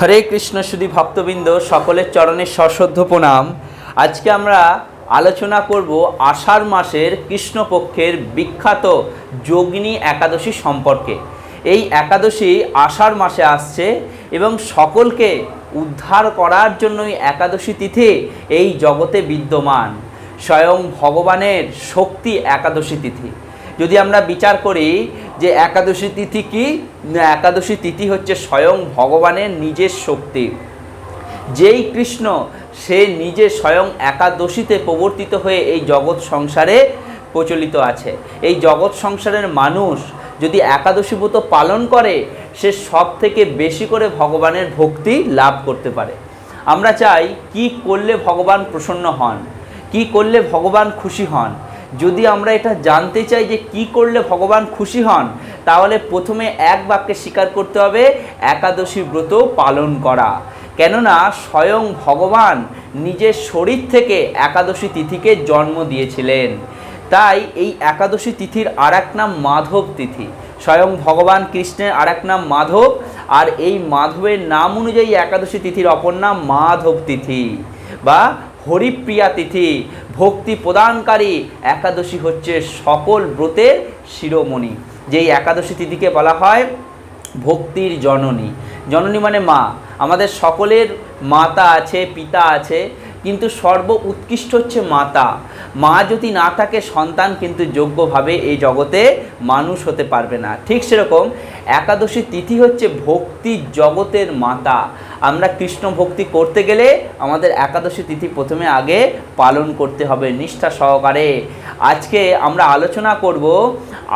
হরে কৃষ্ণ শুধু ভক্তবৃন্দ, সকলের চরণে সশ্রদ্ধ প্রণাম। আজকে আমরা আলোচনা করব আষাঢ় মাসের কৃষ্ণপক্ষের বিখ্যাত যোগিনী একাদশী সম্পর্কে। এই একাদশী আষাঢ় মাসে আসছে এবং সকলকে উদ্ধার করার জন্যই একাদশী তিথি এই জগতে বিদ্যমান। স্বয়ং ভগবানের শক্তি একাদশী তিথি। যদি আমরা বিচার করি যে একাদশী তিথি কি একাদশী তিথি হচ্ছে স্বয়ং ভগবানের নিজের শক্তি। যেই কৃষ্ণ, সে নিজে স্বয়ং একাদশীতে প্রবর্তিত হয়ে এই জগৎ সংসারে প্রচলিত আছে। এই জগৎ সংসারের মানুষ যদি একাদশী ব্রত পালন করে, সে সব থেকে বেশি করে ভগবানের ভক্তি লাভ করতে পারে। আমরা চাই কি করলে ভগবান প্রসন্ন হন, কি করলে ভগবান খুশি হন যদি আমরা এটা জানতে চাই যে কি করলে ভগবান খুশি হন, তাহলে প্রথমে এক বাক্যে স্বীকার করতে হবে, একাদশী ব্রত পালন করা। কেননা স্বয়ং ভগবান নিজের শরীর থেকে একাদশী তিথিকে জন্ম দিয়েছিলেন। তাই এই একাদশী তিথির আর এক নাম মাধব তিথি। স্বয়ং ভগবান কৃষ্ণের আর এক নাম মাধব, আর এই মাধবের নাম অনুযায়ী একাদশী তিথির অপর নাম মাধব তিথি। বা হরিপ্রিয়া তিথি, ভক্তি প্রদানকারী একাদশী হচ্ছে সকল ব্রতের শিরোমণি। যেই একাদশী তিথিকে বলা হয় ভক্তির জননী। জননী মানে মা। আমাদের সকলের মাতা আছে, পিতা আছে, কিন্তু সর্ব উৎকৃষ্ট হচ্ছে মাতা। মা যদি না থাকে, সন্তান কিন্তু যোগ্যভাবে এই জগতে মানুষ হতে পারবে না। ঠিক সেরকম একাদশী তিথি হচ্ছে ভক্তি জগতের মাতা। আমরা কৃষ্ণ ভক্তি করতে গেলে আমাদের একাদশী তিথি প্রথমে আগে পালন করতে হবে, নিষ্ঠা সহকারে। আজকে আমরা আলোচনা করব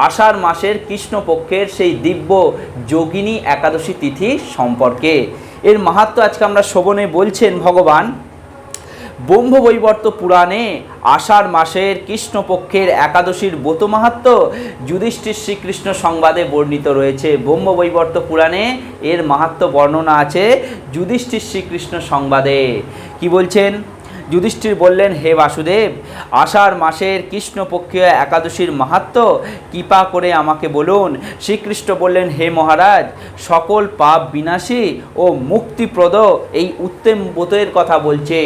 আষাঢ় মাসের কৃষ্ণপক্ষের সেই দিব্য যোগিনী একাদশী তিথি সম্পর্কে। এর মাহাত্ম আজকে আমরা শোভনে বলছেন ভগবান। ব্রহ্মবৈবর্ত পুরাণে আষাঢ় মাসের কৃষ্ণপক্ষের একাদশীর ব্রত মাহাত্ম যুধিষ্ঠির শ্রীকৃষ্ণ সংবাদে বর্ণিত রয়েছে। ব্রহ্মবৈবর্ত পুরাণে এর মাহাত্ম বর্ণনা আছে যুধিষ্ঠির শ্রীকৃষ্ণ সংবাদে। কি বলছেন? যুধিষ্ঠির বললেন, হে বাসুদেব, আষাঢ় মাসের কৃষ্ণপক্ষীয় একাদশীর মাহাত্ম কৃপা করে আমাকে বলুন। শ্রীকৃষ্ণ বললেন, হে মহারাজ, সকল পাপ বিনাশী ও মুক্তিপ্রদ এই উত্তম ব্রতের কথা বলছে।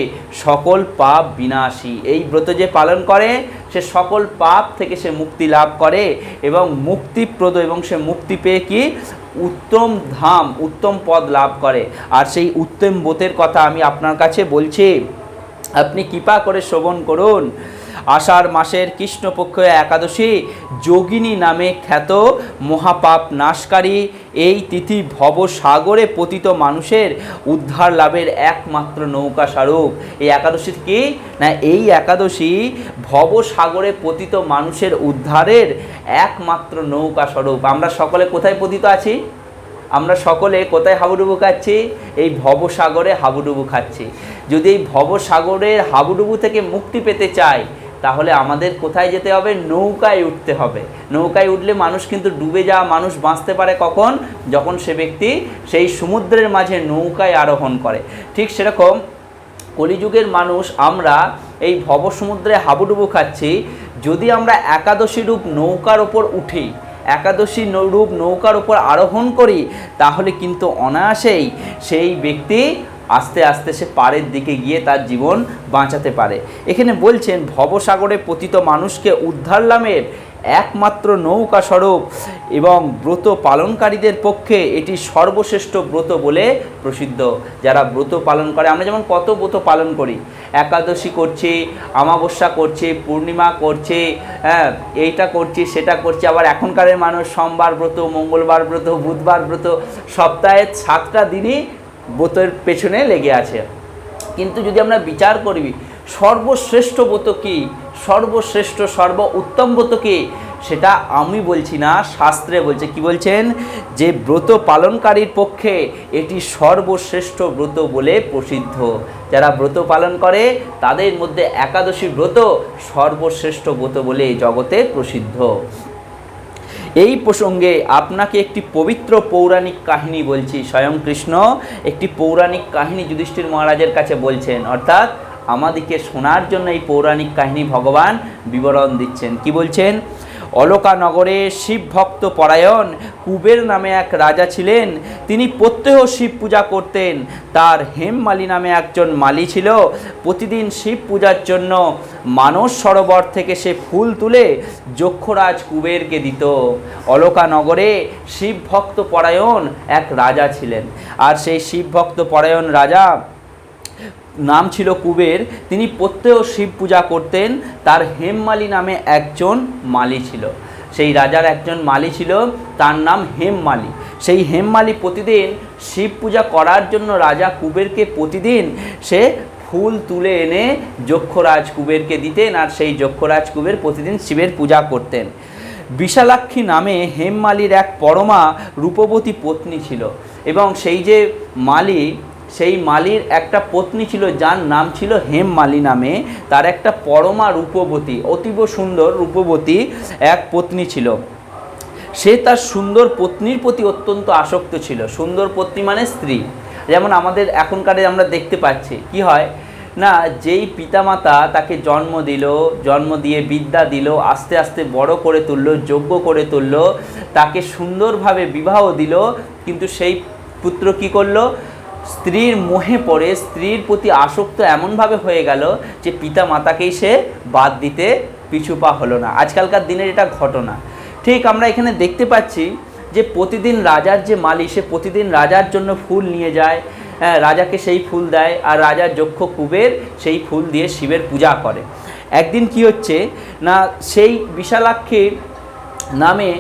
সকল পাপ বিনাশী। এই ব্রত যে পালন করে, সে সকল পাপ থেকে সে মুক্তি লাভ করে এবং মুক্তিপ্রদ এবং সে মুক্তি পেয়ে কি? উত্তম ধাম, উত্তম পদ লাভ করে। আর সেই উত্তম ব্রতের কথা আমি আপনার কাছে বলছি আপনি কৃপা করে শ্রবণ করুন। আষাঢ় মাসের কৃষ্ণপক্ষ একাদশী যোগিনী নামে খ্যাত মহাপাপ নাশকারী। এই তিথি ভবসাগরে পতিত মানুষের উদ্ধার লাভের একমাত্র নৌকা স্বরূপ। এই একাদশী কি? না, এই একাদশী ভবসাগরে পতিত মানুষের উদ্ধারের একমাত্র নৌকা স্বরূপ। আমরা সকলে কোথায় পতিত আছি? আমরা সকলে কোথায় হাবুডুবু খাচ্ছি? এই ভবসাগরে হাবুডুবু খাচ্ছি। যদি এই ভবসাগরের হাবুডুবু থেকে মুক্তি পেতে চাই তাহলে আমাদের কোথায় যেতে হবে? নৌকায় উঠতে হবে। নৌকায় উঠলে মানুষ কিন্তু ডুবে যাওয়া মানুষ বাঁচতে পারে কখন? যখন সে ব্যক্তি সেই সমুদ্রের মাঝে নৌকায় আরোহণ করে। ঠিক সেরকম কলিযুগের মানুষ, আমরা এই ভবসমুদ্রে হাবুডুবু খাচ্ছি। যদি আমরা একাদশী রূপ নৌকার ওপর উঠি, একাদশী রূপ নৌকার ওপর আরোহণ করি, তাহলে কিন্তু অনায়াসেই সেই ব্যক্তি আস্তে আস্তে সে পাড়ের দিকে গিয়ে তার জীবন বাঁচাতে পারে। এখানে বলছেন, ভবসাগরে পতিত মানুষকে উদ্ধার লাভের একমাত্র নৌকা স্বরূপ এবং ব্রত পালনকারীদের পক্ষে এটি সর্বশ্রেষ্ঠ ব্রত বলে প্রসিদ্ধ। যারা ব্রত পালন করে, আমরা যেমন কত ব্রত পালন করি। একাদশী করছি, অমাবস্যা করছি, পূর্ণিমা করছি হ্যাঁ এইটা করছি, সেটা করছি, আবার এখনকারের মানুষ সোমবার ব্রত, মঙ্গলবার ব্রত, বুধবার ব্রত, সপ্তাহে সাতটা দিনই ব্রতের পেছনে লেগে আছে। কিন্তু যদি আমরা বিচার করি, সর্বশ্রেষ্ঠ ব্রত কি? সর্বশ্রেষ্ঠ সর্ব উত্তম ব্রত কি? সেটা আমি বলছি না, শাস্ত্রে বলছে। কি বলছেন? যে ব্রত পালনকারীর পক্ষে এটি সর্বশ্রেষ্ঠ ব্রত বলে প্রসিদ্ধ। যারা ব্রত পালন করে, তাদের মধ্যে একাদশী ব্রত সর্বশ্রেষ্ঠ ব্রত বলে জগতে প্রসিদ্ধ। এই প্রসঙ্গে আপনাকে একটি পবিত্র পৌরাণিক কাহিনী বলছি। স্বয়ং কৃষ্ণ একটি পৌরাণিক কাহিনী যুধিষ্ঠির মহারাজের কাছে বলছেন। অর্থাৎ আমাদেরকে শোনার জন্য এই পৌরাণিক কাহিনী ভগবান বিবরণ দিচ্ছেন। কি বলছেন? অলকানগরে শিব ভক্ত পরায়ণ কুবের নামে এক রাজা ছিলেন। তিনি প্রত্যহ শিব পূজা করতেন। তার হেমমালি নামে একজন মালি ছিল। প্রতিদিন শিব পূজার জন্য মানস সরোবর থেকে সে ফুল তুলে যক্ষরাজ কুবেরকে দিত। অলকানগরে শিব ভক্ত পরায়ণ এক রাজা ছিলেন। আর সেই শিব ভক্ত পরায়ণ রাজা নাম ছিল কুবের। তিনি প্রত্যেক শিব পূজা করতেন। তার হেমমালি নামে একজন মালি ছিল। সেই রাজার একজন মালি ছিল, তার নাম হেমমালি। সেই হেমমালি প্রতিদিন শিব পূজা করার জন্য রাজা কুবেরকে প্রতিদিন সে ফুল তুলে এনে যক্ষরাজ কুবেরকে দিতেন আর সেই যক্ষরাজ কুবের প্রতিদিন শিবের পূজা করতেন। বিশালাক্ষী নামে হেমমালির এক পরমা রূপবতী পত্নী ছিল এবং সেই যে মালি সেই মালির একটা পত্নী ছিল, যার নাম ছিল হেম মালি নামে। তার একটা পরমা রূপবতী, অতীব সুন্দর রূপবতী এক পত্নী ছিল। সে তার সুন্দর পত্নীর প্রতি অত্যন্ত আসক্ত ছিল। সুন্দর পত্নী মানে স্ত্রী। যেমন আমাদের এখনকারে আমরা দেখতে পাচ্ছি, কি হয়? না, যেই পিতামাতা তাকে জন্ম দিল, জন্ম দিয়ে বিদ্যা দিল, আস্তে আস্তে বড় করে তুললো, যোগ্য করে তুললো, তাকে সুন্দরভাবে বিবাহ দিল, কিন্তু সেই পুত্র কি করল? স্ত্রীর মোহে পড়ে স্ত্রীর প্রতি আসক্ত এমনভাবে হয়ে গেল যে পিতা মাতাকেই সে বাদ দিতে পিছু পা হলো না। আজকালকার দিনের এটা ঘটনা। ঠিক আমরা এখানে দেখতে পাচ্ছি যে প্রতিদিন রাজার যে মালি সে প্রতিদিন রাজার জন্য ফুল নিয়ে যায় হ্যাঁ, রাজাকে সেই ফুল দেয় আর রাজার যক্ষ কুবের সেই ফুল দিয়ে শিবের পূজা করে। একদিন কি হচ্ছে না সেই বিশালাক্ষীর নামে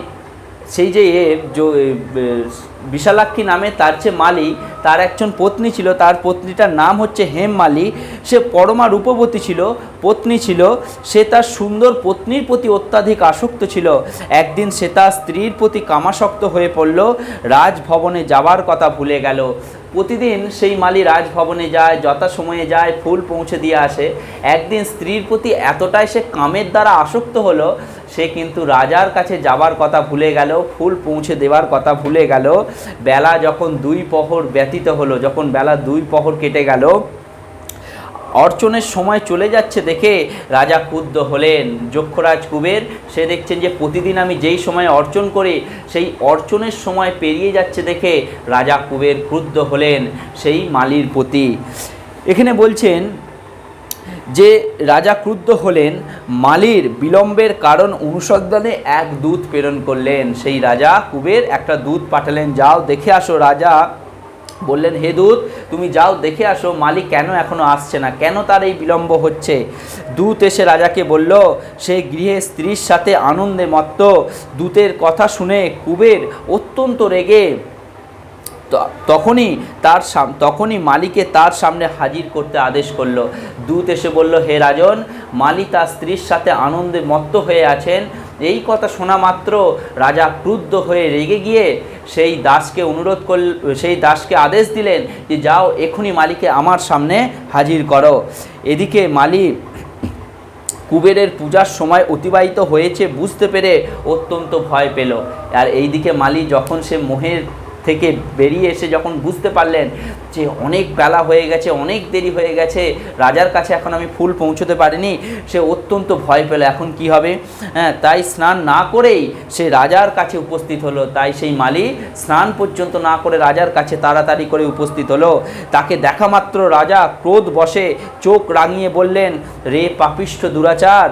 সেই যে এ বিশালাক্ষী নামে তার যে মালি তার একজন পত্নী ছিল, তার পত্নীটার নাম হচ্ছে হেম মালি সে পরমা রূপবতী ছিল, পত্নী ছিল, সে তার সুন্দর পত্নীর প্রতি অত্যাধিক আসক্ত ছিল। একদিন সে তার স্ত্রীর প্রতি কামাসক্ত হয়ে পড়ল, রাজভবনে যাবার কথা ভুলে গেল। প্রতিদিন সেই মালি রাজভবনে যায়, যথাসময়ে যায়, ফুল পৌঁছে দিয়ে আসে। একদিন স্ত্রীর প্রতি এতটাই সে কামের দ্বারা আসক্ত হলো সে কিন্তু রাজার কাছে যাবার কথা ভুলে গেল, ফুল পৌঁছে দেওয়ার কথা ভুলে গেল। বেলা যখন দুই প্রহর ব্যতীত হলো, যখন বেলা দুই প্রহর কেটে গেল, অর্চনের সময় চলে যাচ্ছে দেখে রাজা ক্ষুব্ধ হলেন। যক্ষরাজ কুবের, সে দেখছেন যে প্রতিদিন আমি যেই সময় অর্চন করি, সেই অর্চনের সময় পেরিয়ে যাচ্ছে দেখে রাজা কুবের ক্রুদ্ধ হলেন সেই মালির প্রতি। এখানে বলছেন যে রাজা ক্রুদ্ধ হলেন, মালির বিলম্বের কারণ অনুসন্ধানে এক দূত প্রেরণ করলেন। সেই রাজা কুবের একটা দূত পাঠালেন, যাও, দেখে আসো রাজা। বললেন, হে দূত, তুমি যাও, দেখে আসো, মালিক কেন এখনও আসছে না? কেন তার এই বিলম্ব হচ্ছে? দূত এসে রাজাকে বলল, সে গৃহে স্ত্রীর সাথে আনন্দে মত্ত। দূতের কথা শুনে কুবের অত্যন্ত রেগে তখনই তার সাম, তখনই মালিকে তার সামনে হাজির করতে আদেশ করল। দূত এসে বলল, হে রাজন, মালি তার স্ত্রীর সাথে আনন্দে মত্ত হয়ে আছেন। এই কথা শোনা মাত্র রাজা ক্রুদ্ধ হয়ে রেগে গিয়ে সেই দাসকে অনুরোধ করল সেই দাসকে আদেশ দিলেন যে, যাও, এখনই মালিকে আমার সামনে হাজির করো। এদিকে মালি কুবেরের পূজার সময় অতিবাহিত হয়েছে বুঝতে পেরে অত্যন্ত ভয় পেল। আর এইদিকে মালি যখন সে মোহের থেকে বেরিয়ে এসে যখন বুঝতে পারলেন যে অনেক বেলা হয়ে গেছে, অনেক দেরি হয়ে গেছে, রাজার কাছে এখন আমি ফুল পৌঁছতে পারিনি, সে অত্যন্ত ভয় পেল, এখন কি হবে? হ্যাঁ তাই স্নান না করেই সে রাজার কাছে উপস্থিত হলো, তাই সেই মালি স্নান পর্যন্ত না করে রাজার কাছে তাড়াতাড়ি করে উপস্থিত হলো। তাকে দেখা মাত্র রাজা ক্রোধ বসে চোখ রাঙিয়ে বললেন, রে পাপিষ্ঠ দুরাচার,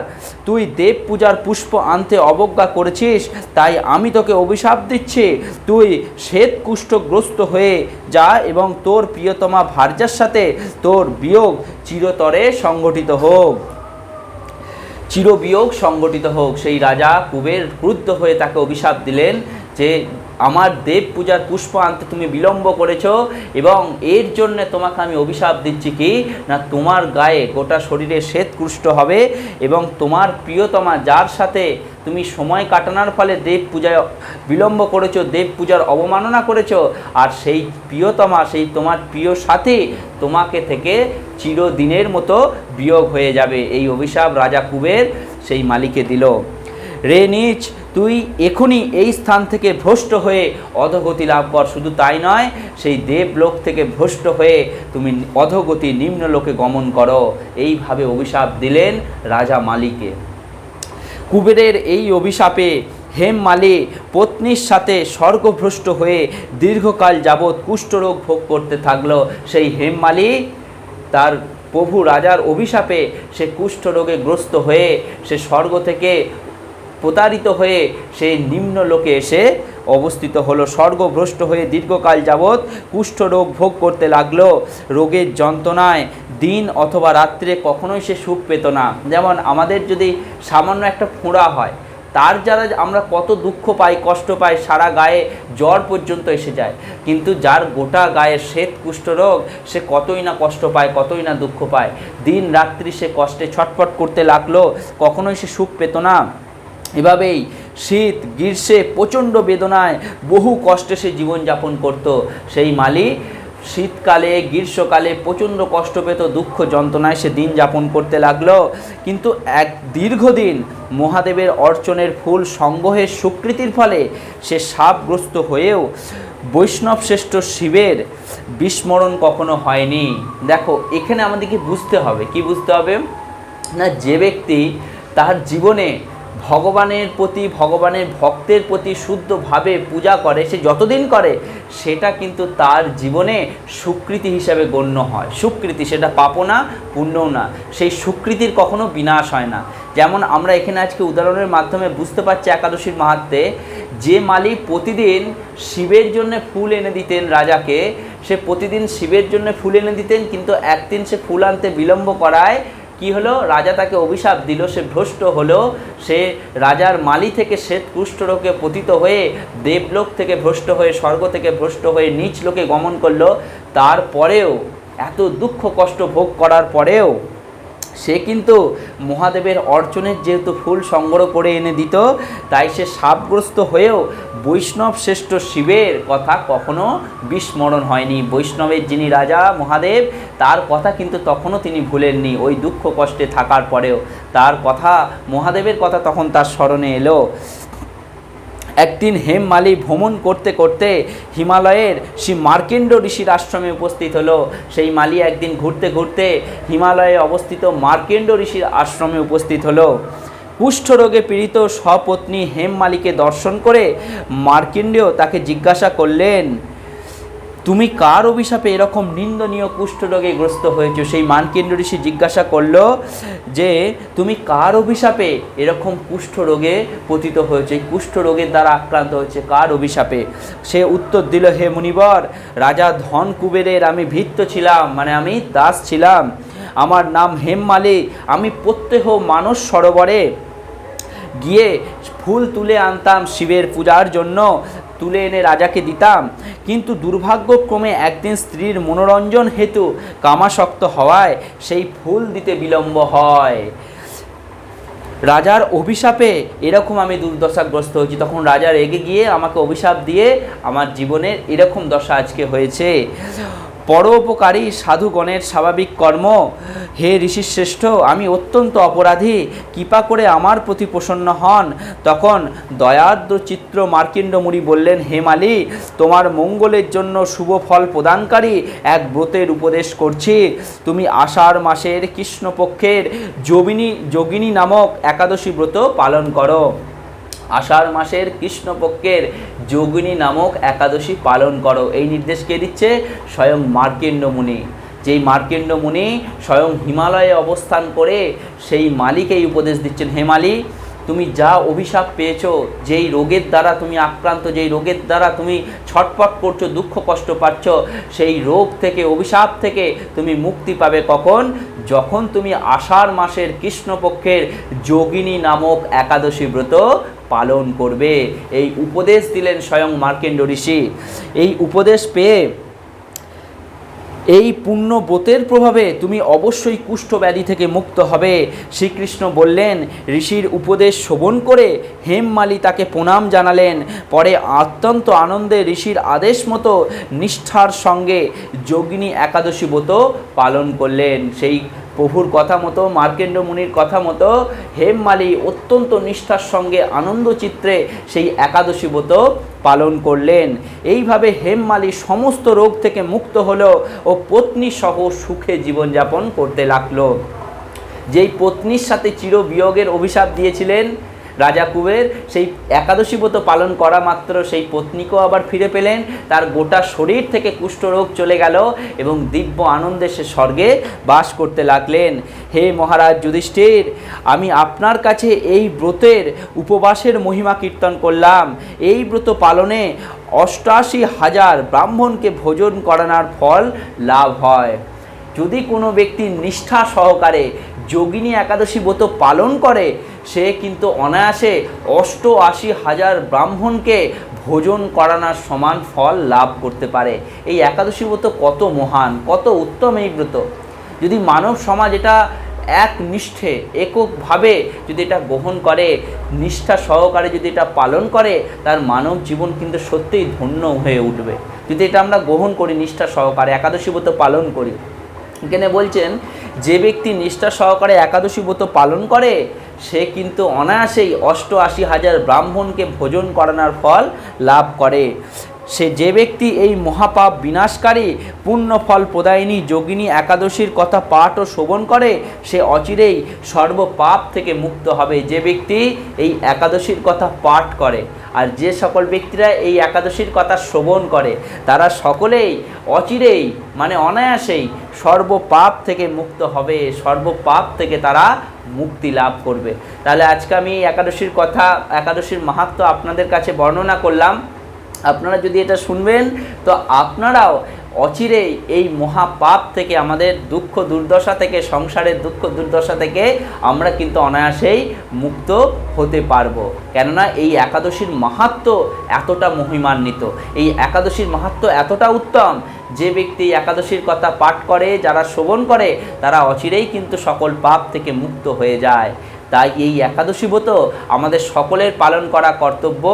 তুই দেব পূজার পুষ্প আনতে অবজ্ঞা করেছিস, তাই আমি তোকে অভিশাপ দিচ্ছি। তুই শ্বেত কুষ্ঠগ্রস্ত হয়ে যা এবং তোর প্রিয়তমা ভার্যার সাথে তোর বিয়োগ চিরতরে সংগঠিত হোক। চিরবিয়োগ সংগঠিত হোক। সেই রাজা কুবের ক্রুদ্ধ হয়ে তাকে অভিশাপ দিলেন যে আমার দেব পূজার পুষ্প আনতে তুমি বিলম্ব করেছ এবং এর জন্য তোমাকে আমি অভিশাপ দিচ্ছি কি? না, তোমার গায়ে গোটা শরীরে শ্বেতকুষ্ঠ হবে এবং তোমার প্রিয়তমা যার সাথে তুমি সময় কাটানোর ফলে দেব পূজায় বিলম্ব করেছ, দেব পূজার অবমাননা করেছ, আর সেই প্রিয়তমা, সেই তোমার প্রিয় সাথী তোমাকে থেকে চিরদিনের মতো বিয়োগ হয়ে যাবে। এই অভিশাপ রাজা কুবের সেই মালিকে দিল। রে নিচ তুই এখনই এই স্থান থেকে ভ্রষ্ট হয়ে অধগতি লাভ কর। শুধু তাই নয়, সেই দেবলোক থেকে ভ্রষ্ট হয়ে তুমি অধগতি নিম্নলোকে গমন করো। এইভাবে অভিশাপ দিলেন রাজা মালিকে কুবেরের এই অভিশাপে হেম হেমমালি পত্নীর সাথে স্বর্গভ্রষ্ট হয়ে দীর্ঘকাল যাবৎ কুষ্ঠরোগ ভোগ করতে থাকল। সেই হেমমালি তার প্রভু রাজার অভিশাপে সে কুষ্ঠরোগে গ্রস্ত হয়ে সে স্বর্গ থেকে প্রতারিত হয়ে সে নিম্ন লোকে এসে অবস্থিত হলো। স্বর্গভ্রষ্ট হয়ে দীর্ঘকাল যাবৎ কুষ্ঠরোগ ভোগ করতে লাগল। রোগের যন্ত্রণায় দিন অথবা রাত্রে কখনোই সে সুখ পেত না। যেমন আমাদের যদি সামান্য একটা ফোঁড়া হয়, তার যারা আমরা কত দুঃখ পাই, কষ্ট পাই, সারা গায়ে জ্বর পর্যন্ত এসে যায়। কিন্তু যার গোটা গায়ে শ্বেত কুষ্ঠরোগ, সে কতই না কষ্ট পায়, কতই না দুঃখ পায়। দিন রাত্রি সে কষ্টে ছটফট করতে লাগল, কখনোই সে সুখ পেত না। এভাবেই শীত, গ্রীষ্মে প্রচণ্ড বেদনায় বহু কষ্টে সে জীবনযাপন করত। সেই মালি শীতকালে, গ্রীষ্মকালে প্রচণ্ড কষ্ট পেত, দুঃখ যন্ত্রণায় সে দিন যাপন করতে লাগল। কিন্তু এক দীর্ঘদিন মহাদেবের অর্চনের ফুল সংগ্রহের স্বীকৃতির ফলে সে সাপগ্রস্ত হয়েও বৈষ্ণব শ্রেষ্ঠ শিবের বিস্মরণ কখনো হয়নি। দেখো, এখানে আমাদেরকে বুঝতে হবে। কি বুঝতে হবে? না, যে ব্যক্তি তার জীবনে ভগবানের প্রতি, ভগবানের ভক্তের প্রতি শুদ্ধভাবে পূজা করে, সে যতদিন করে, সেটা কিন্তু তার জীবনে সুকৃতি হিসাবে গণ্য হয়। সুকৃতি সেটা পাপও না, পুণ্যও না। সেই সুকৃতির কখনো বিনাশ হয় না। যেমন আমরা এখানে আজকে উদাহরণের মাধ্যমে বুঝতে পারছি একাদশীর মাহাত্মে, যে মালিক প্রতিদিন শিবের জন্য ফুল এনে দিতেন রাজাকে, সে প্রতিদিন শিবের জন্য ফুল এনে দিতেন, কিন্তু একদিন সে ফুল আনতে বিলম্ব করায় কি হলো? রাজা তাকে অভিশাপ দিল, সে ভ্রষ্ট হলো, সে রাজার মালি থেকে শ্বেত কুষ্ঠরোগে পতিত হয়ে দেবলোক থেকে ভ্রষ্ট হয়ে, স্বর্গ থেকে ভ্রষ্ট হয়ে নিচ লোকে গমন করল। তারপরেও এত দুঃখ কষ্ট ভোগ করার পরেও সে কিন্তু মহাদেবের অর্চনের যেহেতু ফুল সংগ্রহ করে এনে দিত, তাই সে সাপগ্রস্ত হয়েও বৈষ্ণব শ্রেষ্ঠ শিবের কথা কখনো বিস্মরণ হয়নি। বৈষ্ণবের যিনি রাজা, মহাদেব, তার কথা কিন্তু তখনও তিনি ভুলেননি ওই দুঃখ কষ্টে থাকার পরেও। তার কথা, মহাদেবের কথা তখন তার স্মরণে এলো। একদিন হেমমালি ভ্রমণ করতে করতে হিমালয়ের শ্রী মার্কেন্ড ঋষির আশ্রমে উপস্থিত হলো। সেই মালি একদিন ঘুরতে ঘুরতে হিমালয়ে অবস্থিত মার্কেন্ড ঋষির আশ্রমে উপস্থিত হলো। কুষ্ঠরোগে পীড়িত স্বপত্নী হেমমালিকে দর্শন করে মার্কেন্ডেয় তাকে জিজ্ঞাসা করলেন তুমি কার অভিশাপে এরকম নিন্দনীয় কুষ্ঠরোগে গ্রস্ত হয়েছো? সেই মানকেন্দ্র ঋষি জিজ্ঞাসা করল যে, তুমি কার অভিশাপে এরকম কুষ্ঠরোগে পতিত হয়েছে? এই কুষ্ঠরোগের দ্বারা আক্রান্ত হয়েছে কার অভিশাপে? সে উত্তর দিল, হে মুনিবর, রাজা ধন কুবেরের আমি ভিত্ত ছিলাম মানে আমি দাস ছিলাম। আমার নাম হেমমালি আমি প্রত্যহ মানস সরোবরে গিয়ে ফুল তুলে আনতাম শিবের পূজার জন্য। তুলে এনে রাজাকে দিতাম। কিন্তু দুর্ভাগ্যক্রমে একদিন স্ত্রীর মনোরঞ্জন হেতু কামাসক্ত হওয়ায় সেই ফুল দিতে বিলম্ব হয়। রাজার অভিশাপে এরকম আমি দুর্দশাগ্রস্ত হয়েছি। তখন রাজা রেগে গিয়ে আমাকে অভিশাপ দিয়ে আমার জীবনের এরকম দশা আজকে হয়েছে। পরোপকারী সাধুগণের স্বাভাবিক কর্ম। হে ঋষি শ্রেষ্ঠ আমি অত্যন্ত অপরাধী। কৃপা করে আমার প্রতি প্রসন্ন হন। তখন দয়াদ্র চিত্র মার্কিণ্ড মুনি বললেন, হে মালি, তোমার মঙ্গলের জন্য শুভ ফল প্রদানকারী এক ব্রতের উপদেশ করছি। তুমি আষাঢ় মাসের কৃষ্ণপক্ষের যোগিনী যোগিনী নামক একাদশী ব্রত পালন করো। আষাঢ় মাসের কৃষ্ণপক্ষের যোগিনী নামক একাদশী পালন করো। এই নির্দেশ কে দিচ্ছে? স্বয়ং মার্কেণ্ড মুনি। যেই মার্কেণ্ড মুনি স্বয়ং হিমালয়ে অবস্থান করে সেই মালিকেই উপদেশ দিচ্ছেন। হে মালি তুমি যা অভিশাপ পেয়েছ, যেই রোগের দ্বারা তুমি আক্রান্ত, যেই রোগের দ্বারা তুমি ছটপট করছ, দুঃখ কষ্ট পাচ্ছ, সেই রোগ থেকে, অভিশাপ থেকে তুমি মুক্তি পাবে কখন? যখন তুমি আষাঢ় মাসের কৃষ্ণপক্ষের যোগিনী নামক একাদশী ব্রত পালন করবে। এই উপদেশ দিলেন স্বয়ং মার্কেন্ড ঋষি। এই উপদেশ পেয়ে এই পুণ্য ব্রতের প্রভাবে তুমি অবশ্যই কুষ্ঠ ব্যাধি থেকে মুক্ত হবে। শ্রীকৃষ্ণ বললেন, ঋষির উপদেশ শোভন করে হেমমালি তাকে প্রণাম জানালেন। পরে অত্যন্ত আনন্দে ঋষির আদেশ মতো নিষ্ঠার সঙ্গে যোগিনী একাদশী ব্রত পালন করলেন। সেই প্রভুর কথা মতো মার্কেন্ড মুনির কথা মতো, হেমমালি অত্যন্ত নিষ্ঠার সঙ্গে আনন্দ চিত্রে সেই একাদশী ব্রত পালন করলেন। এইভাবে হেমমালি সমস্ত রোগ থেকে মুক্ত হল ও পত্নী সহ সুখে জীবনযাপন করতে লাগল। যেই পত্নীর সাথে চির বিয়োগের অভিশাপ দিয়েছিলেন রাজা কুবের। সেই একাদশী ব্রত পালন করা মাত্র সেই পত্নীকেও আবার ফিরে পেলেন। তার গোটা শরীর থেকে কুষ্ঠরোগ চলে গেল এবং দিব্য আনন্দে সে স্বর্গে বাস করতে লাগলেন। হে মহারাজ যুধিষ্ঠির, আমি আপনার কাছে এই ব্রতের উপবাসের মহিমা কীর্তন করলাম। এই ব্রত পালনে অষ্টআশি হাজার ব্রাহ্মণকে ভোজন করানোর ফল লাভ হয়। যদি কোনো ব্যক্তি নিষ্ঠা সহকারে যোগিনী একাদশী ব্রত পালন করে সে কিন্তু অনায়াসে অষ্টআশি হাজার ব্রাহ্মণকে ভোজন করানোর সমান ফল লাভ করতে পারে। এই একাদশী ব্রত কত মহান, কত উত্তম এই ব্রত। যদি মানব সমাজ এটা এক নিষ্ঠে এককভাবে যদি এটা গ্রহণ করে, নিষ্ঠা সহকারে যদি এটা পালন করে, তার মানব জীবন কিন্তু সত্যিই ধন্য হয়ে উঠবে। যদি এটা আমরা গ্রহণ করি, নিষ্ঠা সহকারে একাদশী ব্রত পালন করি। এখানে বলছেন যে ব্যক্তি নিষ্ঠা সহকারে একাদশী ব্রত পালন করে, সে কিন্তু অনায়াসেই অষ্টআশি হাজার ব্রাহ্মণকে ভোজন করানোর ফল লাভ করে। সে যে ব্যক্তি এই মহাপাপ বিনাশকারী পুণ্য ফল প্রদায়িনী যোগিনী একাদশীর কথা পাঠ ও শোভন করে, সে অচিরেই সর্বপাপ থেকে মুক্ত হবে। যে ব্যক্তি এই একাদশীর কথা পাঠ করে আর যে সকল ব্যক্তিরা এই একাদশীর কথা শ্রবণ করে, তারা সকলেই অচিরেই মানে অনায়াসেই সর্বপাপ থেকে মুক্ত হবে। সর্বপাপ থেকে তারা মুক্তি লাভ করবে। তাহলে আজকে আমি একাদশীর কথা, একাদশীর মাহাত্ম আপনাদের কাছে বর্ণনা করলাম। আপনারা যদি এটা শুনবেন, তো আপনারাও অচিরেই এই মহাপাপ থেকে, আমাদের দুঃখ দুর্দশা থেকে, সংসারের দুঃখ দুর্দশা থেকে আমরা কিন্তু অনায়াসেই মুক্ত হতে পারব। কেননা এই একাদশীর মাহাত্ম এতটা মহিমান্বিত। এই একাদশীর মাহাত্ম এতটা উত্তম যে ব্যক্তি একাদশীর কথা পাঠ করে, যারা শ্রবণ করে, তারা অচিরেই কিন্তু সকল পাপ থেকে মুক্ত হয়ে যায়। তাই এই একাদশী ব্রত আমাদের সকলের পালন করা কর্তব্য।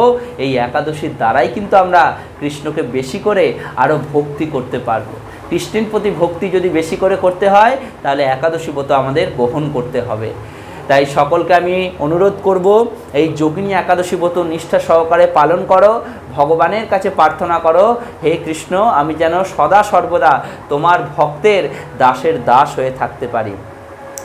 এই একাদশীর দ্বারাই কিন্তু আমরা কৃষ্ণকে বেশি করে আরও ভক্তি করতে পারব। কৃষ্ণের প্রতি ভক্তি যদি বেশি করে করতে হয়, তাহলে একাদশী ব্রত আমাদের গ্রহণ করতে হবে। তাই সকলকে আমি অনুরোধ করব, এই যোগিনী একাদশী ব্রত নিষ্ঠা সহকারে পালন করো, ভগবানের কাছে প্রার্থনা করো, হে কৃষ্ণ, আমি যেন সদা সর্বদা তোমার ভক্তের দাসের দাস হয়ে থাকতে পারি।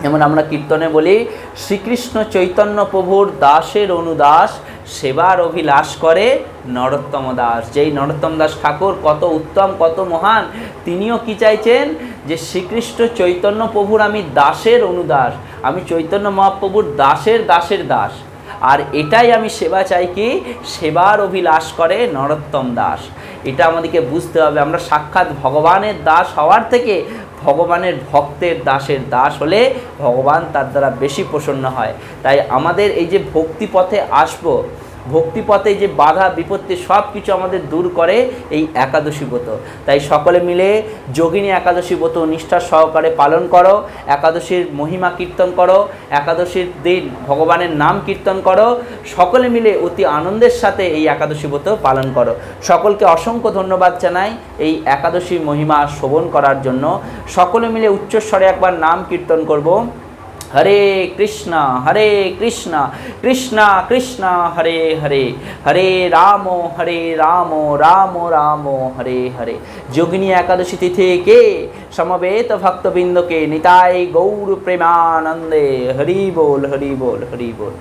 যেমন আমরা কীর্তনে বলি, শ্রীকৃষ্ণ চৈতন্য প্রভুর দাসের অনুদাস সেবার অভিলাষ করে নরোত্তম দাস। যেই নরোত্তম দাস ঠাকুর কত উত্তম, কত মহান, তিনিও কি চাইছেন? যে শ্রীকৃষ্ণ চৈতন্য প্রভুর আমি দাসের অনুদাস, আমি চৈতন্য মহাপ্রভুর দাসের দাসের দাস। আর এটাই আমি সেবা চাই কি? সেবার অভিলাষ করে নরোত্তম দাস। এটা আমাদেরকে বুঝতে হবে। আমরা সাক্ষাৎ ভগবানের দাস হওয়ার থেকে ভগবানের ভক্তের দাসের দাস হলে ভগবান তার দ্বারা বেশি প্রসন্ন হয়। তাই আমাদের এই যে ভক্তি পথে আসব ভক্তিপথে যে বাধা, বিপত্তি সব কিছু আমাদের দূর করে এই একাদশী ব্রত। তাই সকলে মিলে যোগিনী একাদশী ব্রত নিষ্ঠা সহকারে পালন করো, একাদশীর মহিমা কীর্তন করো, একাদশীর দিন ভগবানের নাম কীর্তন করো, সকলে মিলে অতি আনন্দের সাথে এই একাদশী ব্রত পালন করো। সকলকে অসংখ্য ধন্যবাদ জানাই এই একাদশী মহিমা শোভন করার জন্য। সকলে মিলে উচ্চস্বরে একবার নাম কীর্তন করব। হরে কৃষ্ণ হরে কৃষ্ণ কৃষ্ণ কৃষ্ণ, হরে হরে। হরে রাম হরে রাম রাম রাম, হরে হরে। যোগিনী একাদশী তিথি কে সমবেত ভক্তবৃন্দকে নিতাই গৌর প্রেমানন্দে হরি বল হরি বল হরি বল।